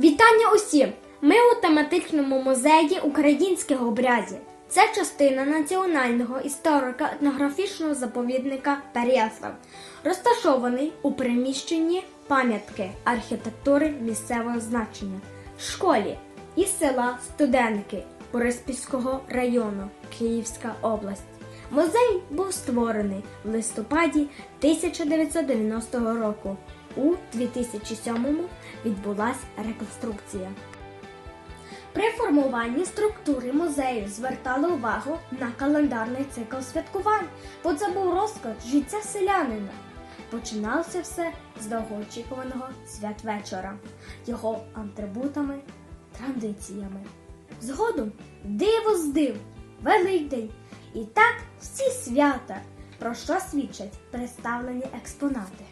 Вітання усім! Ми у тематичному музеї українських обрядів. Це частина національного історико-етнографічного заповідника Переяслав, розташований у приміщенні пам'ятки архітектури місцевого значення школі із села Студенки Бориспільського району Київська область. Музей був створений в листопаді 1990 року. У 2007-му відбулася реконструкція. При формуванні структури музею звертали увагу на календарний цикл святкувань, бо це був розклад життя селянина. Починалося все з довгоочікуваного святвечора, його атрибутами, традиціями. Згодом диво з див, Великдень і так всі свята, про що свідчать представлені експонати.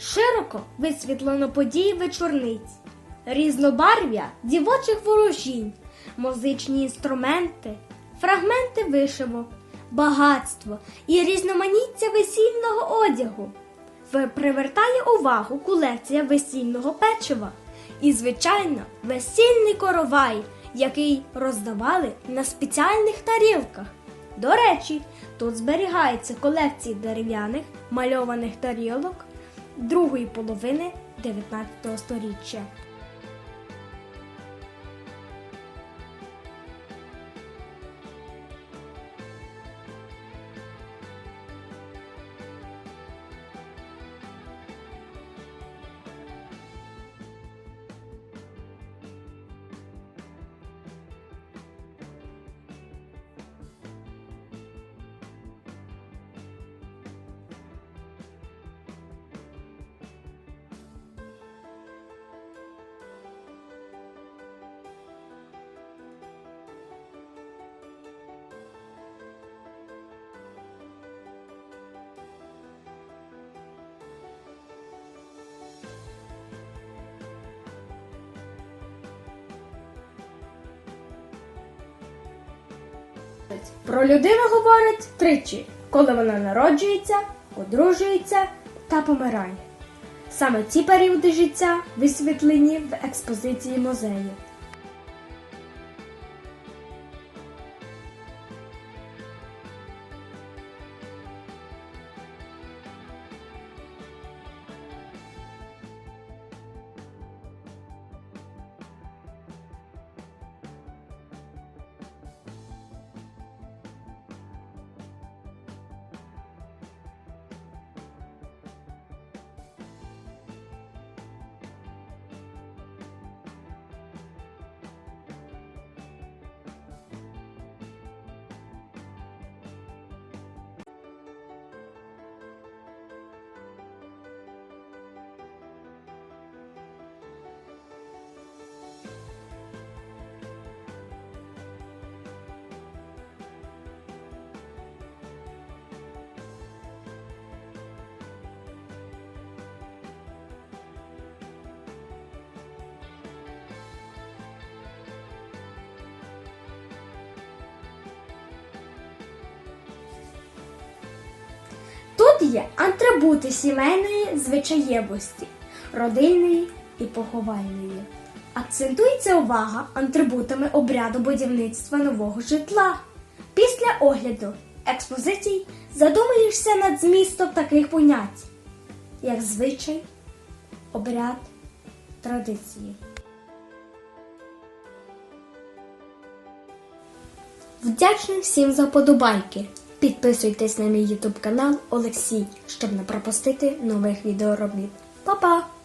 Широко висвітлено події вечорниць, різнобарв'я дівочих ворожінь, музичні інструменти, фрагменти вишивок, багатство і різноманіття весільного одягу. Привертає увагу колекція весільного печива і, звичайно, весільний коровай, який роздавали на спеціальних тарілках. До речі, тут зберігається колекції дерев'яних мальованих тарілок другої половини 19 століття. Про людину говорить тричі, коли вона народжується, одружується та помирає. Саме ці періоди життя висвітлені в експозиції музею. Тут є атрибути сімейної звичаєвості, родинної і поховальної. Акцентується увага антрибутами обряду будівництва нового житла. Після огляду експозицій задумуєшся над змістом таких понять, як звичай, обряд, традиції. Вдячний всім за подобайки! Підписуйтесь на мій ютуб канал Олексій, щоб не пропустити нових відеоробіт. Па-па!